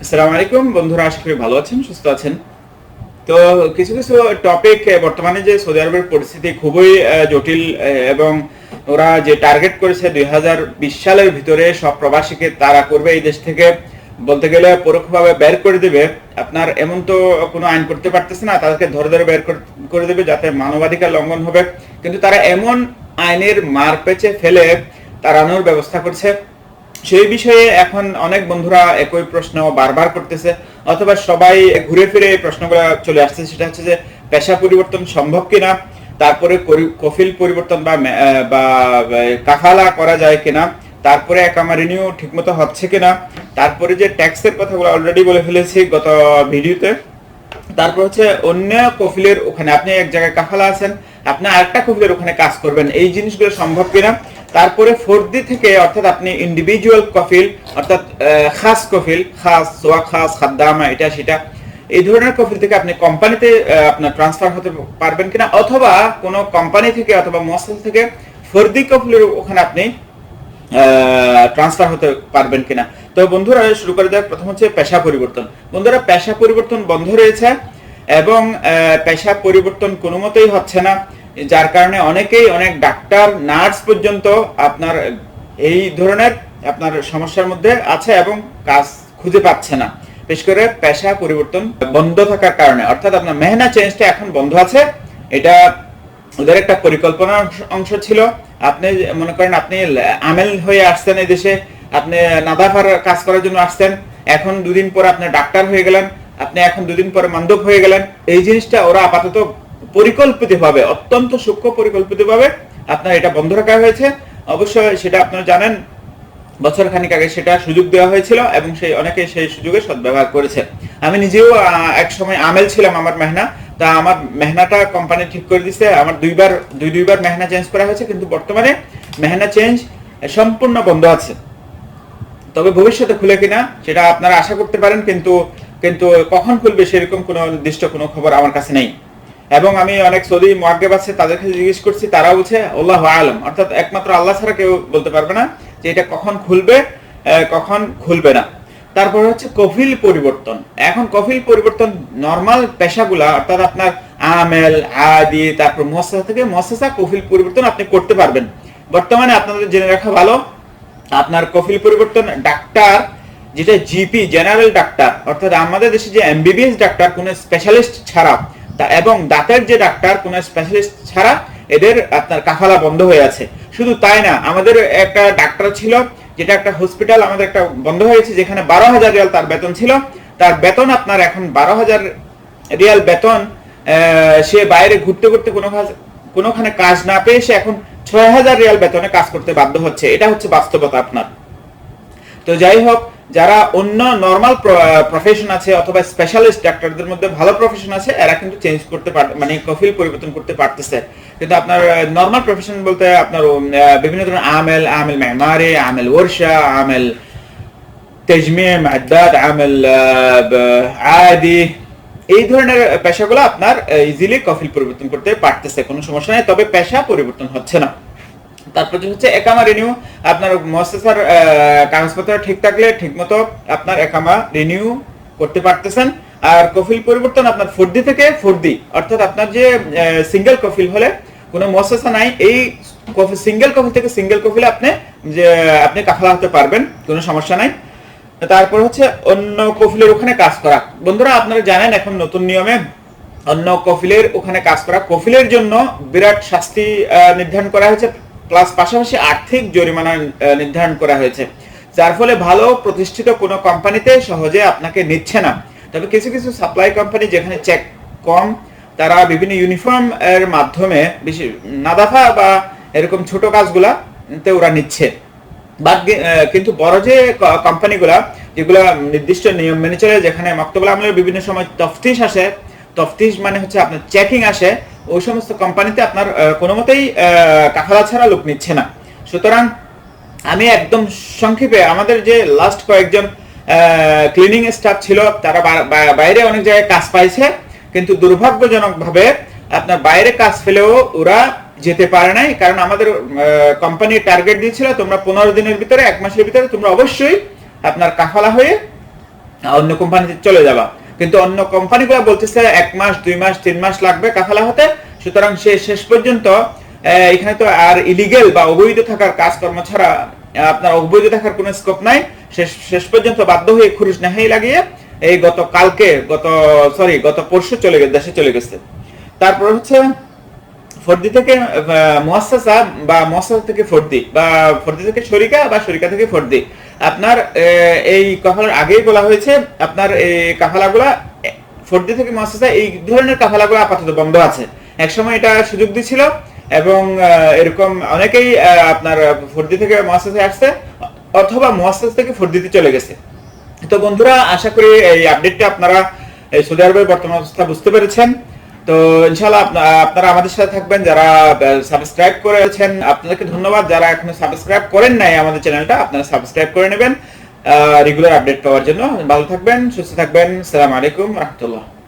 আসসালামু আলাইকুম, বন্ধুরা, আশা করি ভালো আছেন, সুস্থ আছেন। তো কিছু কিছু টপিক বর্তমানে যে সৌদি আরবের পরিস্থিতি খুবই জটিল এবং ওরা যে টার্গেট করেছে দুই হাজার বিশ সালের ভিতরে, সব প্রবাসীকে তারা করবে এই দেশ থেকে, বলতে গেলে পরোক্ষভাবে বের করে দেবে। আপনার এমন তো কোনো আইন করতে পারতেছে না, তাদেরকে ধরে ধরে বের কর- দেবে যাতে মানবাধিকার লঙ্ঘন হবে। কিন্তু তারা এমন আইনের মার পেচে ফেলে, তাড়ানোর ব্যবস্থা করছে। সেই বিষয়ে এখন অনেক বন্ধুরা একই প্রশ্ন বারবার করতেছে, অথবা সবাই ঘুরে ফিরে এই প্রশ্নগুলো চলে আসছে। সেটা হচ্ছে যে, পেশা পরিবর্তন সম্ভব কিনা, তারপরে কফিল পরিবর্তন বা বা কাফালা করা যায় কিনা, তারপরে একামা রিনিউ ঠিকমতো হচ্ছে কিনা, তারপরে যে ট্যাক্সের কথাগুলো অলরেডি বলে ফেলেছি গত ভিডিওতে, তারপর হচ্ছে অন্য কফিলের ওখানে, আপনি এক জায়গায় কাফালা আছেন, আপনি আরেকটা কফিলের ওখানে কাজ করবেন, এই জিনিসগুলো সম্ভব কিনা তারপরে ফোর্দি থেকে অর্থাৎ আপনি ইন্ডিভিজুয়াল কফিল, অর্থাৎ খাস কফিল, খাস সোয়া খাস, খাদ্দামা, এটা সেটা, এই ধরনের কফিল থেকে আপনি কোম্পানিতে আপনার ট্রান্সফার হতে পারবেন কিনা, অথবা কোনো কোম্পানি থেকে অথবা মসল থেকে ফর্দি কফিলের ওখানে আপনি ট্রান্সফার হতে পারবেন কিনা। তো বন্ধুরা, শুরু করে দেওয়ার প্রথম হচ্ছে পেশা পরিবর্তন। বন্ধুরা, পেশা পরিবর্তন বন্ধ রয়েছে এবং পেশা পরিবর্তন কোনো মতেই হচ্ছে না। যার কারণে অনেকেই, অনেক ডাক্তার, নার্স পর্যন্ত আপনার এই ধরনের আপনার সমস্যার মধ্যে আছে এবং কাজ খুঁজে পাচ্ছে না। বিশেষ করে পেশা পরিবর্তন বন্ধ থাকার কারণে। অর্থাৎ আপনার মেহনা চেঞ্জটা এখন বন্ধ আছে। এটা ওদের একটা পরিকল্পনার অংশ- ছিল। আপনি মনে করেন আপনি আমেল হয়ে আসছেন এই দেশে। আপনি নাদাফার কাজ করার জন্য আসছেন। এখন দুদিন পর আপনি ডাক্তার হয়ে গেলেন। আপনি এখন দুদিন পরে মান্দব হয়ে গেলেন। এই জিনিসটা ওরা আপাতত পরিকল্পিতভাবে, অত্যন্ত সূক্ষ্ম পরিকল্পিতভাবে আপনার এটা বন্ধ রাখা হয়েছে। অবশ্যই সেটা আপনারা জানেন বছর খানিক আগে সেটা সুযোগ দেওয়া হয়েছিল এবং সেই অনেকে সেই সুযোগে সদ্ব্যবহার করেছে। আমি নিজেও এক সময় আমেল ছিলাম আমার মেহনা। তা আমার মেহনাটা কোম্পানি ঠিক করে দিছে। আমার দুইবার, দুই, দুইবার মেহনা চেঞ্জ করা হয়েছে, কিন্তু বর্তমানে মেহনা চেঞ্জ সম্পূর্ণ বন্ধ আছে। তবে ভবিষ্যতে খুলে কিনা, সেটা আপনারা আশা করতে পারেন, কিন্তু কিন্তু কখন খুলবে সেরকম কোনো নির্দিষ্ট কোনো খবর আমার কাছে নেই। এবং আমি অনেক সৌদি মোয়াগ্গেব আছে, তাদের কাছে জিজ্ঞেস করছি তারা বলছে, আল্লাহ আলম। অর্থাৎ একমাত্র আল্লাহ ছাড়া কেউ বলতে পারবে না যে এটা কখন খুলবে কখন খুলবে না। তারপর হচ্ছে কফিল পরিবর্তন। এখন কফিল পরিবর্তন নর্মাল পেশাগুলা, অর্থাৎ আপনার আমেল, আদি, তারপর মহাসা থেকে মহাসা কফিল পরিবর্তন আপনি করতে পারবেন। বর্তমানে আপনাদের জেনে রাখা ভালো, আপনার কফিল পরিবর্তন ডাক্তার, যেটা জিপি, জেনারেল ডাক্তার, অর্থাৎ আমাদের দেশে যে এমবিবিএস ডাক্তার, কোনো স্পেশালিস্ট ছাড়া এবং দাঁতের যে ডাক্তার, কোনো স্পেশালিস্ট ছাড়া এদের আপনার কাফালা বন্ধ হয়ে আছে। শুধু তাই না, আমাদের একটা ডাক্তার ছিল, যেটা একটা হসপিটাল আমাদের একটা বন্ধ হয়েছে যেখানে বারো হাজার রিয়াল তার বেতন ছিল। তার বেতন আপনার এখন বারো হাজার রিয়াল বেতন সে বাইরে ঘুরতে ঘুরতে কোনো কোনোখানে কাজ না পেয়ে সে এখন ছয় হাজার রিয়াল বেতনে কাজ করতে বাধ্য হচ্ছে। এটা হচ্ছে বাস্তবতা আপনার। তো যাই হোক যারা অন্য নর্মাল প্রফেশন আছে অথবা স্পেশালিস্ট ডাক্তারদের মধ্যে ভালো প্রফেশন আছে, এরা কিন্তু চেঞ্জ করতে পার মানে কফিল পরিবর্তন করতে পারতেছে। কিন্তু আপনার নর্মাল প্রফেশন বলতে আপনার বিভিন্ন ধরনের আমেল আমেল মেমারি আমেল ওরশা আমেল তেজমিম আদাদ আমেল আদি এই ধরনের পেশাগুলো আপনার ইজিলি কফিল পরিবর্তন করতে পারতেছে, কোনো সমস্যা নেই, তবে পেশা পরিবর্তন হচ্ছে না। তারপর হচ্ছে একামা রিনিউ আপনার মস্তেসার কাগজপত্র ঠিক থাকলে ঠিকমতো আপনার একামা রিনিউ করতে পারতেছেন। আর কফিল পরিবর্তন আপনার ফোর্দি থেকে ফোর্দি অর্থাৎ আপনার যে সিঙ্গেল কফিল হলে কোনো মস্তেসা নাই, এই কফি সিঙ্গেল কফিল থেকে সিঙ্গেল কফিলে আপনি যে, আপনি কাফালা হতে পারবেন, কোনো সমস্যা নাই। তারপর হচ্ছে অন্য কফিলের ওখানে কাজ করা। বন্ধুরা, আপনারা জানেন এখন নতুন নিয়মে অন্য কফিলের ওখানে কাজ করা। কফিলের জন্য বিরাট শাস্তি নির্ধারণ করা হয়েছে। প্লাস পাশাপাশি আর্থিক জরিমানা নির্ধারণ করা হয়েছে। যার ফলে ভালো প্রতিষ্ঠিত কোনো কোম্পানিতে সহজে আপনাকে নিচ্ছে না। তবে কিছু কিছু সাপ্লাই কোম্পানি যেখানে চেক কম, তারা বিভিন্ন ইউনিফর্ম এর মাধ্যমে বেশি নাদাফা বা এরকম ছোট কাজগুলা তে ওরা নিচ্ছে। বাদ কিন্তু বড় যে কোম্পানিগুলা যেগুলা নির্দিষ্ট নিয়ম মেনে চলে, যেখানে মক্তবুল আমলের বিভিন্ন সময় তফতিশ আসে, তফতিশ মানে হচ্ছে আপনার চেকিং আসে ওই সমস্ত কোম্পানিতে আপনার কোনো মতেই কাফালা ছাড়া লোক নিচ্ছে না। সুতরাং আমি একদম সংক্ষেপে আমাদের যে লাস্ট কয়েকজন ক্লিনিং স্টাফ ছিল, তারা বাইরে অনেক জায়গায় কাজ পাইছে, কিন্তু দুর্ভাগ্যজনকভাবে আপনার বাইরে কাজ ফেলেও ওরা যেতে পারে নাই, কারণ আমাদের কোম্পানি টার্গেট দিয়েছিল, তোমরা পনেরো দিনের ভিতরে, এক মাসের ভিতরে তোমরা অবশ্যই আপনার কাফালা হয়ে অন্য কোম্পানিতে চলে যাবা। কিন্তু অন্য কোম্পানিগুলো বলতেছে এক মাস, দুই মাস, তিন মাস লাগবে কাফালা হতে সুতরাং সে শেষ পর্যন্ত এখানে তো আর ইলিগেল বা অবৈধ থাকার কাজকর্ম ছাড়া আপনার অবৈধ থাকার কোনো স্কোপ নাই। শেষ শেষ পর্যন্ত বাধ্য হয়ে খুরুশ নেহাই লাগিয়ে এই গত কালকে, গত সরি গত পরশু চলে গেছে দেশে চলে গেছে। তারপর হচ্ছে ফর্দি থেকে মোয়াসাসা বা মোয়াসাসা থেকে ফর্দি বা ফর্দি থেকে শরিকা বা শরিকা থেকে ফর্দি। আপনার এই কাফালার আগেই বলা হয়েছে আপনার এই কাফালাগুলা এ, ফর্দি থেকে মোয়াসাসা এই ধরনের কাফালাগুলো আপাতত বন্ধ আছে। একসময় এটা সুযোগ দিছিল এবং এরকম অনেকেই আপনার ফর্দি থেকে মোয়াসাসে আসছে অথবা মোয়াসাস থেকে ফর্দিতে চলে গেছে। তো বন্ধুরা আশা করি এই আপডেটটা আপনারা সৌদি আরবের বর্তমান অবস্থা বুঝতে পেরেছেন। তো ইনশাল্লাহ আপনারা আমাদের সাথে থাকবেন, যারা সাবস্ক্রাইব করেছেন, আপনাদেরকে ধন্যবাদ। যারা এখনও সাবস্ক্রাইব করেন নাই আমাদের চ্যানেলটা আপনারা সাবস্ক্রাইব করে নেবেন রেগুলার আপডেট পাওয়ার জন্য। ভালো থাকবেন, সুস্থ থাকবেন। সালাম আলাইকুম, রহমতুল্লাহ।